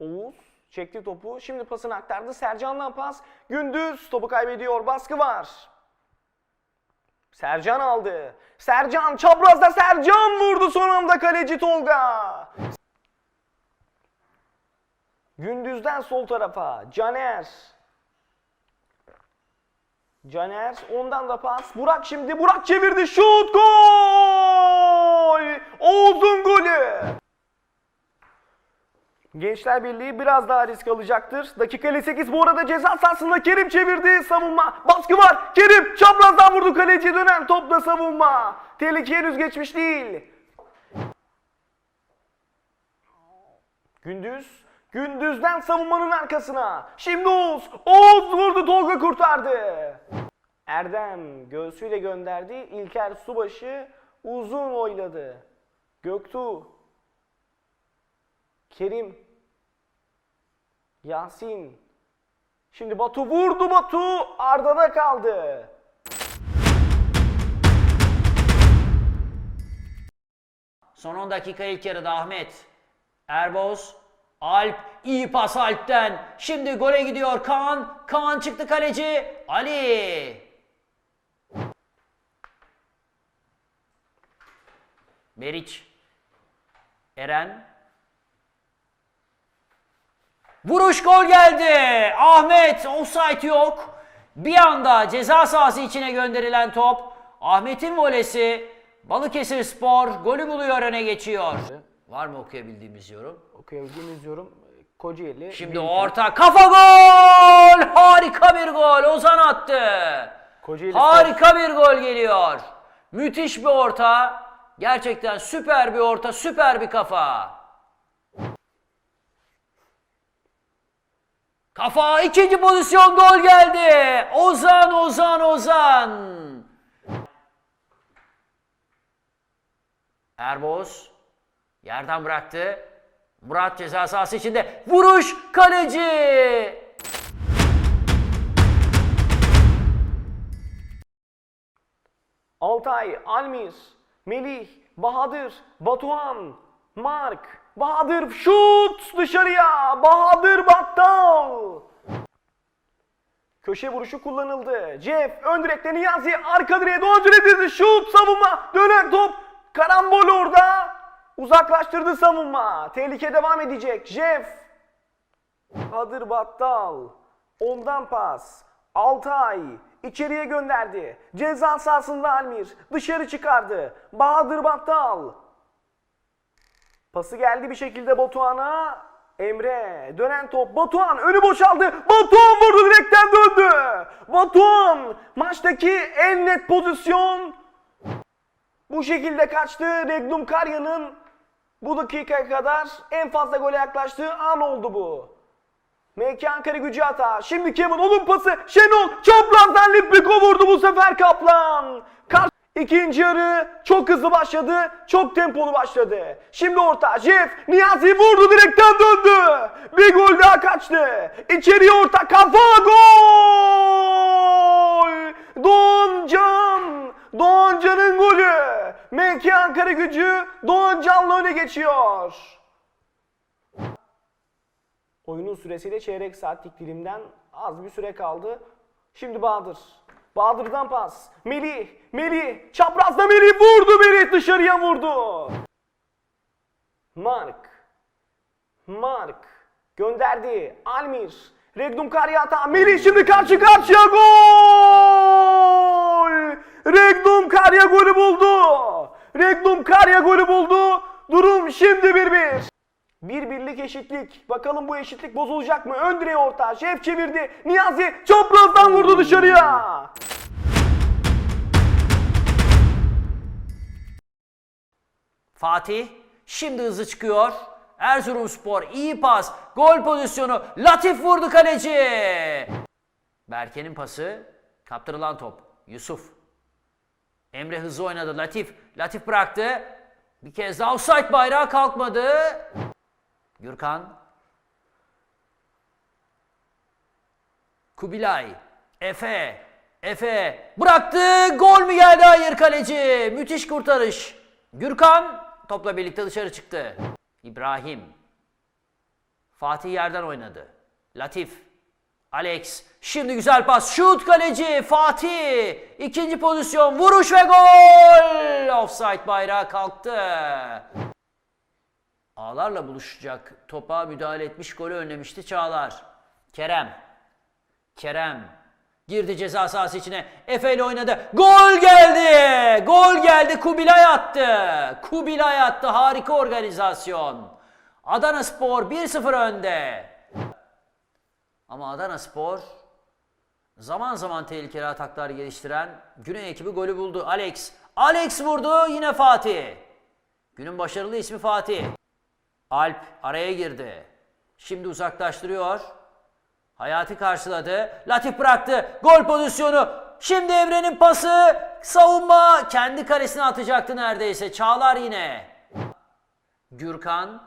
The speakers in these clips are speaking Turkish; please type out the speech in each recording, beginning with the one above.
Oğuz çekti topu. Şimdi pasını aktardı. Sercan'dan pas. Gündüz topu kaybediyor. Baskı var. Sercan aldı. Sercan çaprazda Sercan vurdu son anda kaleci Tolga. Gündüz'den sol tarafa Caner. Caner ondan da pas. Burak şimdi Burak çevirdi. Şut gol! Oğuz'un golü. Gençler Birliği biraz daha risk alacaktır. Dakika 58 bu arada ceza sahasında Kerim çevirdi. Savunma. Baskı var. Kerim çaprazdan vurdu kaleci dönen topla savunma. Tehlike henüz geçmiş değil. Gündüz. Gündüzden savunmanın arkasına. Şimdi Oğuz. Oğuz vurdu Tolga kurtardı. Erdem göğsüyle gönderdi. İlker Subaşı uzun oyladı. Göktuğ. Kerim. Yasin. Şimdi Batu vurdu Batu. Arda'da kaldı. Son 10 dakika ilk yarıda Ahmet. Erboz. Alp. iyi pas Alp'ten. Şimdi gole gidiyor Kaan. Kaan çıktı kaleci. Ali. Meriç. Eren. Vuruş gol geldi. Ahmet offside yok. Bir anda ceza sahası içine gönderilen top. Ahmet'in volesi. Balıkesir Spor golü buluyor öne geçiyor. Var mı okuyabildiğimiz yorum? Okuyabildiğimiz yorum Kocaeli. Şimdi Bilgi- orta kafa gol! Harika bir gol. Ozan attı. Kocaeli Harika bir gol geliyor. Müthiş bir orta. Gerçekten süper bir orta, süper bir kafa. Kafa ikinci pozisyon gol geldi. Ozan, Ozan, Ozan. Erboz yerden bıraktı. Murat ceza sahası içinde. Vuruş kaleci. Altay, Almir, Melih, Bahadır, Batuhan, Mark, Bahadır şut dışarıya. Bahadır Battal. Köşe vuruşu kullanıldı. Jeff ön direkte Niyazi arka direğe Doğan Cüneyt'in şut savunma. Dönen top. Karambol orada. Uzaklaştırdı savunma. Tehlike devam edecek. Jeff. Bahadır Battal. Ondan pas. Altay. içeriye gönderdi. Ceza sahasında Almir. Dışarı çıkardı. Bahadır Battal. Pası geldi bir şekilde Batuhan'a. Emre dönen top Batuhan önü boşaldı. Batuhan vurdu direkten döndü. Batuhan maçtaki en net pozisyon. Bu şekilde kaçtı. Regnum Karya'nın bu dakikaya kadar en fazla gole yaklaştığı an oldu bu. MK Ankara gücü hata. Şimdi Kevin onun pası. Şenol çaprazdan Lipiko vurdu bu sefer Kaplan. Kar İkinci yarı çok hızlı başladı. Çok tempolu başladı. Şimdi orta. Jeff Niyazi vurdu direkten döndü. Bir gol daha kaçtı. İçeriye orta. Kafa gol. Doğancan. Doğancan'ın golü. MK Ankara gücü Doğancan'la öne geçiyor. Oyunun süresiyle çeyrek saatlik dilimden az bir süre kaldı. Şimdi Bahadır. Bahadır'dan pas. Melih. Melih. Çaprazda Melih vurdu Melih dışarıya vurdu. Mark. Mark. Gönderdi. Almir. Regnum Karyata. Melih şimdi karşı karşıya gol. Regnum Karya golü buldu. Regnum Karya golü buldu. Durum şimdi 1-1. Bir birlik eşitlik. Bakalım bu eşitlik bozulacak mı? Ön direğe orta. Şef çevirdi. Niyazi çaprazdan vurdu dışarıya. Fatih şimdi hızlı çıkıyor. Erzurumspor iyi pas. Gol pozisyonu. Latif vurdu kaleci. Berke'nin pası. Kaptırılan top. Yusuf. Emre hızlı oynadı. Latif. Latif bıraktı. Bir kez daha offside bayrağı kalkmadı. Gürkan. Kubilay. Efe. Efe. Bıraktı. Gol mü geldi? Hayır kaleci. Müthiş kurtarış. Gürkan topla birlikte dışarı çıktı. İbrahim. Fatih yerden oynadı. Latif. Alex. Şimdi güzel pas. Şut kaleci. Fatih. İkinci pozisyon. Vuruş ve gol. Offside bayrağı kalktı. Ağlarla buluşacak topa müdahale etmiş golü önlemişti Çağlar. Kerem. Kerem. Girdi ceza sahası içine. Efe ile oynadı. Gol geldi. Gol geldi. Kubilay attı. Kubilay attı. Harika organizasyon. Adana Spor 1-0 önde. Ama Adana Spor zaman zaman tehlikeli ataklar geliştiren Güney ekibi golü buldu. Alex. Alex vurdu. Yine Fatih. Günün başarılı ismi Fatih. Alp araya girdi. Şimdi uzaklaştırıyor. Hayati karşıladı. Latif bıraktı. Gol pozisyonu. Şimdi Evren'in pası. Savunma. Kendi kalesine atacaktı neredeyse. Çağlar yine. Gürkan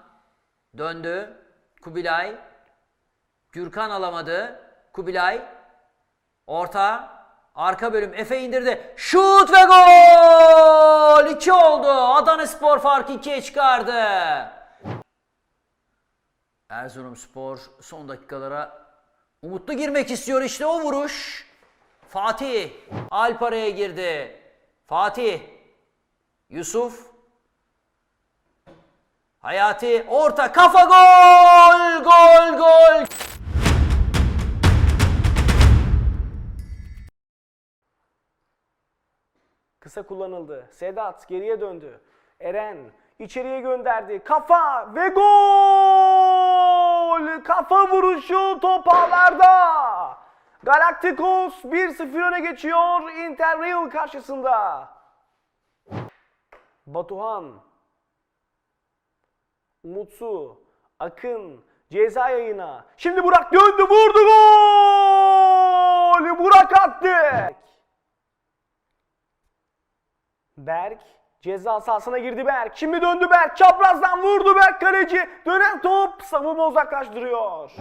döndü. Kubilay. Gürkan alamadı. Kubilay. Orta. Arka bölüm Efe indirdi. Şut ve gol! 2 oldu. Adana Spor farkı 2'ye çıkardı. Erzurumspor son dakikalara umutlu girmek istiyor işte o vuruş. Fatih Alp araya girdi. Fatih Yusuf Hayati orta kafa gol gol gol Kısa kullanıldı. Sedat geriye döndü. Eren içeriye gönderdi. Kafa ve gol! Kafa vuruşu top ağlarda. Galacticos 1-0 öne geçiyor Inter Real karşısında. Batuhan Umutsu, Akın, ceza yayına. Şimdi Burak döndü, vurdu gol! Burak attı. Berk ceza sahasına girdi Berk. Şimdi döndü Berk. Çaprazdan vurdu Berk kaleci. Dönen top savunma uzaklaştırıyor.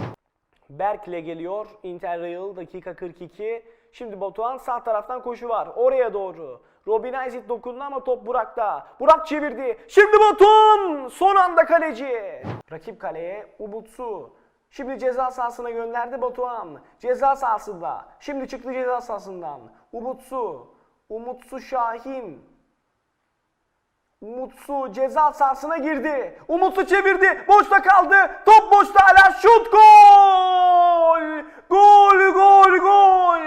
Berk ile geliyor. Inter Real dakika 42. Şimdi Batuhan sağ taraftan koşu var. Oraya doğru. Robin Isaac dokundu ama top Burak'ta. Burak çevirdi. Şimdi Batuhan son anda kaleci. Rakip kaleye Ubutsu. Şimdi ceza sahasına gönderdi Batuhan. Ceza sahasında. Şimdi çıktı ceza sahasından. Ubutsu. Umutsu Şahin. Umutsu ceza sahasına girdi. Umutsu çevirdi. Boşta kaldı. Top boşta hala şut gol! Gol gol gol!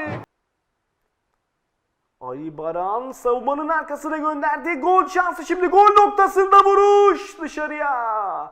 Ali Baran savunmanın arkasına gönderdi. Gol şansı şimdi gol noktasında vuruş dışarıya.